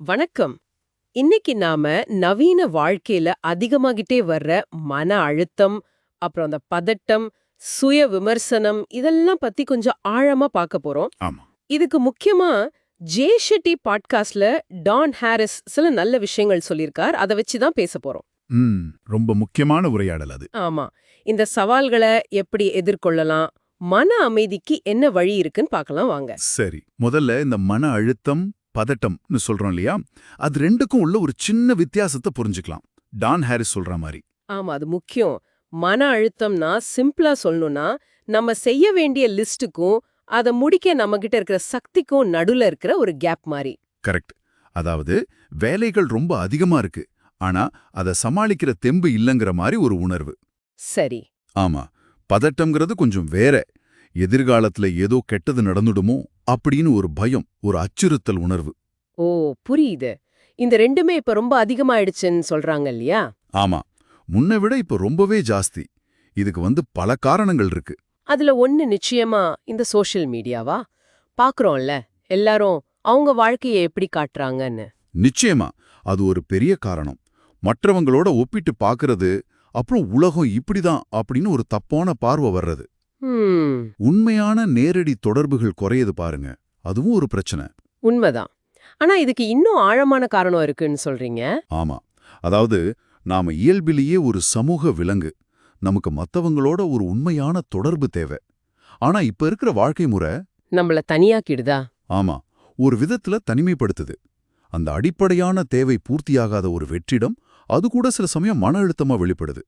வணக்கம். இன்னைக்கு நாம நவீன வாழ்க்கையில அதிகமாகிட்டே வர்ற மன அழுத்தம் அப்புறம் அந்த பதட்டம் சுய விமர்சனம் இதெல்லாம் பத்தி கொஞ்சம் ஆழமா பார்க்க போறோம். ஆமா. இதுக்கு முக்கியமா ஜே ஷெட்டி பாட்காஸ்ட்ல டான் ஹாரிஸ் சில நல்ல விஷயங்கள் சொல்லியிருக்கார். அதை வச்சு தான் பேச போறோம். ம் ரொம்ப முக்கியமான உரையாடல் அது. ஆமா. இந்த சவால்களை எப்படி எதிர்கொள்ளலாம் மன அமைதிக்கு என்ன வழி இருக்குன்னு பார்க்கலாம் வாங்க. சரி முதல்ல இந்த மன அழுத்தம் பதட்டம்னு சொல்றோம் இல்லையா? அது ரெண்டுக்கும் உள்ள ஒரு சின்ன வித்தியாசத்தை புரிஞ்சுக்கலாம். டான் ஹாரிஸ் சொல்ற மாதிரி. ஆமா அது முக்கியம். மன அழுத்தம்னா சிம்பிளா சொல்லணும்னா நம்ம செய்ய வேண்டிய லிஸ்ட்டுக்கும் அதை முடிக்க நம்ம கிட்ட இருக்கிற சக்திக்கும் நடுல இருக்கிற ஒரு கேப் மாதிரி கரெக்ட். அதாவது வேலைகள் ரொம்ப அதிகமா இருக்கு. ஆனா அதை சமாளிக்கிற தெம்பு இல்லைங்கிற மாதிரி ஒரு உணர்வு. சரி. ஆமா. பதட்டம்ங்கிறது கொஞ்சம் வேற. எதிர்காலத்துல ஏதோ கெட்டது நடந்துடுமோ அப்படின்னு ஒரு பயம் ஒரு அச்சுறுத்தல் உணர்வு. ஓ புரியுது. இந்த ரெண்டுமே இப்ப ரொம்ப அதிகமாயிடுச்சுன்னு சொல்றாங்க இல்லையா? ஆமா. முன்னை விட இப்ப ரொம்பவே ஜாஸ்தி. இதுக்கு வந்து பல காரணங்கள் இருக்கு. அதுல ஒண்ணு நிச்சயமா இந்த சோஷியல் மீடியாவா? பாக்குறோம்ல எல்லாரும் அவங்க வாழ்க்கையை எப்படி காட்டுறாங்கன்னு. நிச்சயமா அது ஒரு பெரிய காரணம். மற்றவங்களோட ஒப்பிட்டு பார்க்கறது அப்புறம் உலகம் இப்படிதான் அப்படின்னு ஒரு தப்பான பார்வை வர்றது. உண்மையான நேரடி தொடர்புகள் குறையுது பாருங்க. அதுவும் ஒரு பிரச்சனை. உண்மைதான். ஆனா இதுக்கு இன்னும் ஆழமான காரணம் இருக்குன்னு சொல்றீங்க? ஆமா. அதாவது நாம இயல்பிலேயே ஒரு சமூக விலங்கு. நமக்கு மத்தவங்களோட ஒரு உண்மையான தொடர்பு தேவை. ஆனா இப்ப இருக்கிற வாழ்க்கை முறை நம்மள தனியாக்கிடுதா? ஆமா. ஒரு விதத்துல தனிமைப்படுத்துது. அந்த அடிப்படையான தேவை பூர்த்தியாகாத ஒரு வெற்றிடம் அது கூட சில சமயம் மன அழுத்தமா வெளிப்படுது.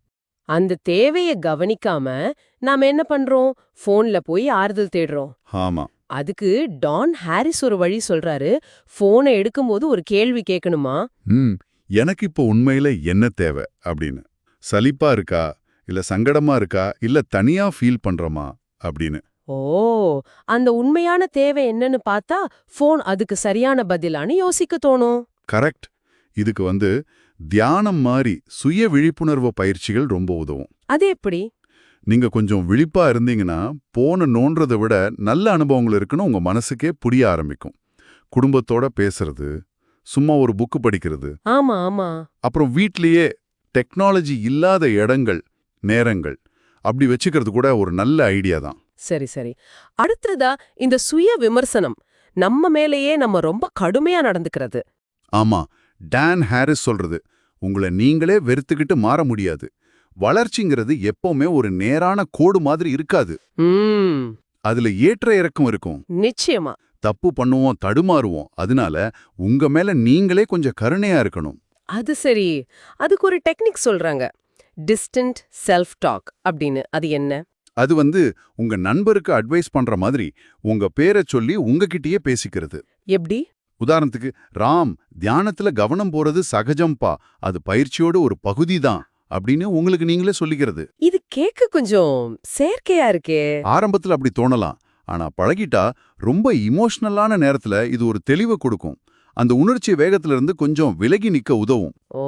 அந்த தேவைய கவனிக்காம நாம என்ன பண்றோம்? போன்ல போய் ஆறுதல் தேடுறோம். ஆமா. அதுக்கு டான் ஹாரிஸ் ஒரு வழி சொல்றாரு. போனை எடுக்கும்போது ஒரு கேள்வி கேட்கணுமா? ம் எனக்கு இப்போ உண்மையில என்ன தேவை அப்படின்னு? சலிப்பா இருக்கா? இல்ல சங்கடமா இருக்கா? இல்ல தனியா ஃபீல் பண்றோமா? அப்படின்னு. ஓ அந்த உண்மையான தேவை என்னன்னு பார்த்தா போன் அதுக்கு சரியான பதிலான்னு யோசிக்க தோணும். கரெக்ட் இதுக்கு வந்து தியானம் மாதிரி சுய விழிப்புணர்வு பயிற்சிகள் ரொம்ப உதவும். அது எப்படி? நீங்க கொஞ்சம் விழிப்பா இருந்தீங்கன்னா போன நோன்றதை விட நல்ல அனுபவங்கள் இருக்குன்னு உங்க மனசுக்கே புரிய ஆரம்பிக்கும். குடும்பத்தோட பேசுறது சும்மா ஒரு புக்கு படிக்கிறது. ஆமா ஆமா. அப்புறம் வீட்லயே டெக்னாலஜி இல்லாத இடங்கள் நேரங்கள் அப்படி வச்சுக்கிறது கூட ஒரு நல்ல ஐடியா தான். சரி சரி. அடுத்ததா இந்த சுய விமர்சனம் நம்ம மேலேயே நம்ம ரொம்ப கடுமையா நடந்துக்கிறது. ஆமா. டான் ஹாரிஸ் சொல்றது உங்களை நீங்களே வெறுத்துக்கிட்டு மாற முடியாது. வளர்ச்சிங்கிறது எப்பவுமே ஒரு நேரான கோடு மாதிரி இருக்காது. அதுல ஏற்ற இறக்கம் இருக்கும். நிச்சயமா. தப்பு பண்ணுவோம் தடுமாறுவோம். அதனால உங்க மேல நீங்களே கொஞ்சம் கருணையா இருக்கணும். அது சரி. அதுக்கு ஒரு டெக்னிக் சொல்றாங்க. டிஸ்டன்ட் செல்ஃப் டாக் அப்படின்னு. அது என்ன? அது வந்து உங்க நண்பருக்கு அட்வைஸ் பண்ற மாதிரி உங்க பேரை சொல்லி உங்ககிட்டயே பேசிக்கிறது. எப்படி? உதாரணத்துக்கு ராம் தியானத்துல கவனம் போறது சகஜம்பா அது பயிற்சியோட ஒரு பகுதி தான் அப்படின்னு உங்களுக்கு நீங்களே சொல்லிக்கிறது. இது கேட்க கொஞ்சம் செயற்கையா இருக்கே. ஆரம்பத்துல அப்படி தோணலாம். ஆனா பழகிட்டா ரொம்ப இமோஷனலான நேரத்துல இது ஒரு தெளிவை கொடுக்கும். அந்த உணர்ச்சி வேகத்துல இருந்து கொஞ்சம் விலகி நிக்க உதவும். ஓ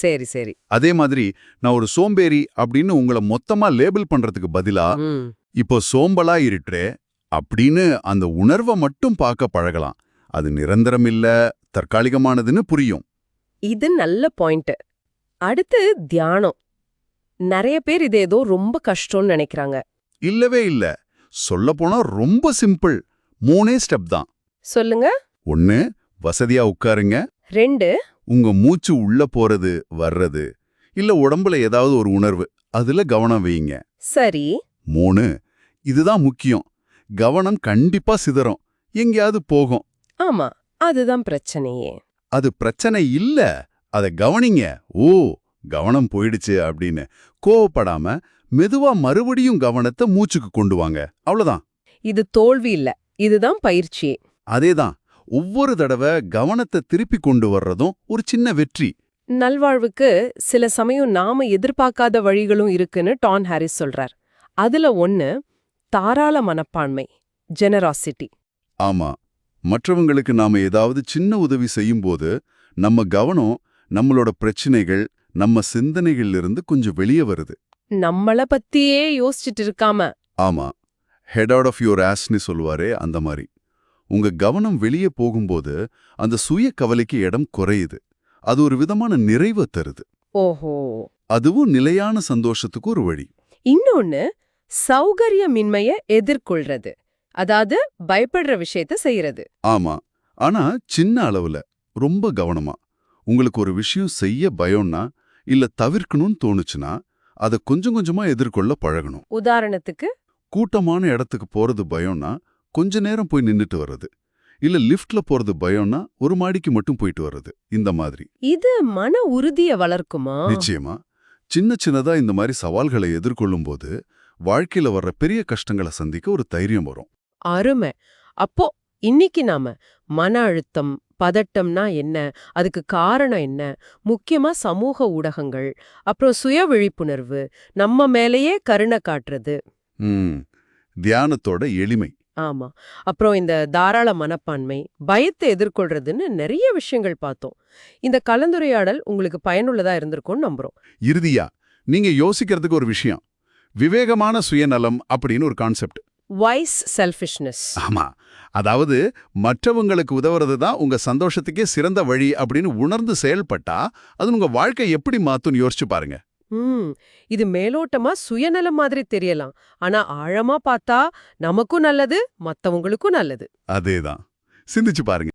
சரி சரி. அதே மாதிரி நான் ஒரு சோம்பேறி அப்படின்னு உங்களை மொத்தமா லேபிள் பண்றதுக்கு பதிலா இப்போ சோம்பலா இருட்டே அப்படின்னு அந்த உணர்வை மட்டும் பார்க்க பழகலாம். அது நிரந்தரம் இல்ல தற்காலிகமானதுன்னு புரியும். இது நல்ல பாயிண்ட். அடுத்து தியானம். நிறைய பேர் இது ஏதோ ரொம்ப கஷ்டம்னு நினைக்கிறாங்க. இல்லவே இல்ல. சொல்லப்போனா ரொம்ப சிம்பிள். மூணே ஸ்டெப் தான். சொல்லுங்க. ஒன்னு வசதியா உட்காருங்க. ரெண்டு. உங்க மூச்சு உள்ள போறது வர்றது. இல்ல உடம்புல ஏதாவது ஒரு உணர்வு அதுல கவனம் வையுங்க. சரி. மூணு இதுதான் முக்கியம். கவனம் கண்டிப்பா சிதறும். எங்கேயாவது போகும். ஆமா அதுதான் பிரச்சனையே. அது பிரச்சனை இல்ல. அத கவனிங்க. ஓ கவனம் போயிடுச்சு அப்படின்னு. கோவப்படாம மெதுவா மறுபடியும் கவனத்தை மூச்சுக்கு கொண்டு வாங்க. அவ்வளவுதான். இது தோல்வி இல்ல. இதுதான் பயிற்சி. அதேதான். ஒவ்வொரு தடவை கவனத்தை திருப்பி கொண்டு வர்றதும் ஒரு சின்ன வெற்றி. நல்வாழ்வுக்கு சில சமயம் நாம எதிர்பார்க்காத வழிகளும் இருக்குன்னு டான் ஹாரிஸ் சொல்றார். அதுல ஒண்ணு தாராள மனப்பான்மை ஜெனராசிட்டி. ஆமா. மற்றவங்களுக்கு நாம ஏதாவது சின்ன உதவி செய்யும்போது நம்ம கவனம் நம்மளோட பிரச்சனைகள் நம்ம சிந்தனைகள்ல இருந்து கொஞ்சம் வெளியே வருது. நம்மள பத்தியே யோசிச்சுட்டு இருக்காம. ஆமா. ஹெட் அவுட் ஆஃப் யுவர் ஆஸ்னு சொல்லுவாரே அந்த மாதிரி உங்க கவனம் வெளியே போகும்போது அந்த சுய கவலைக்கு இடம் குறையுது. அது ஒரு விதமான நிறைவை தருது. ஓஹோ. அதுவும் நிலையான சந்தோஷத்துக்கு ஒரு வழி. இன்னொன்னு சௌகரியமின்மைய எதிர்கொள்றது. அதாவது பயப்படுற விஷயத்த செய்யறது. ஆமா. ஆனா சின்ன அளவுல ரொம்ப கவனமா உங்களுக்கு ஒரு விஷயம் செய்ய பயம்னா இல்ல தவிர்க்கணும்னு தோணுச்சுன்னா அதை கொஞ்சம் கொஞ்சமா எதிர்கொள்ள பழகணும். உதாரணத்துக்கு? கூட்டமான இடத்துக்கு போறது பயம்னா கொஞ்ச நேரம் போய் நின்னுட்டு வர்றது. இல்ல லிஃப்ட்ல போறது பயம்னா ஒரு மாடிக்கு மட்டும் போயிட்டு வர்றது. இந்த மாதிரி. இது மன உறுதிய வளர்க்குமா? நிச்சயமா. சின்ன சின்னதா இந்த மாதிரி சவால்களை எதிர்கொள்ளும் போது வாழ்க்கையில வர்ற பெரிய கஷ்டங்களை சந்திக்க ஒரு தைரியம் வரும். அருமை. அப்போ இன்னைக்கு நாம மன அழுத்தம் பதட்டம்னா என்ன? அதுக்கு காரணம் என்ன? முக்கியமா சமூக ஊடகங்கள் அப்புறம் சுய விழிப்புணர்வு நம்ம மேலேயே கருணை காட்டுறது. தியானத்தோட எளிமை. ஆமா. அப்புறம் இந்த தாராள மனப்பான்மை பயத்தை எதிர்கொள்றதுன்னு நிறைய விஷயங்கள் பார்த்தோம். இந்த கலந்துரையாடல் உங்களுக்கு பயனுள்ளதா இருந்திருக்கும்னு நம்புறோம். இறுதியா நீங்க யோசிக்கிறதுக்கு ஒரு விஷயம். விவேகமான சுயநலம் அப்படின்னு ஒரு கான்செப்ட். வைஸ் செல்ஃபிஷ்னஸ் ஆமா. அதாவது மற்றவங்களுக்கு உதவுறது தான் உங்க சந்தோஷத்துக்கே சிறந்த வழி அப்படின்னு உணர்ந்து செயல்பட்டா அது உங்க வாழ்க்கை எப்படி மாத்தும்னு யோசிச்சு பாருங்க. ம். இது மேலோட்டமா சுயநலம் மாதிரி தெரியலாம். ஆனா ஆழமா பார்த்தா நமக்கும் நல்லது மத்தவங்களுக்கும் நல்லது. அதேதான். சிந்திச்சு பாருங்க.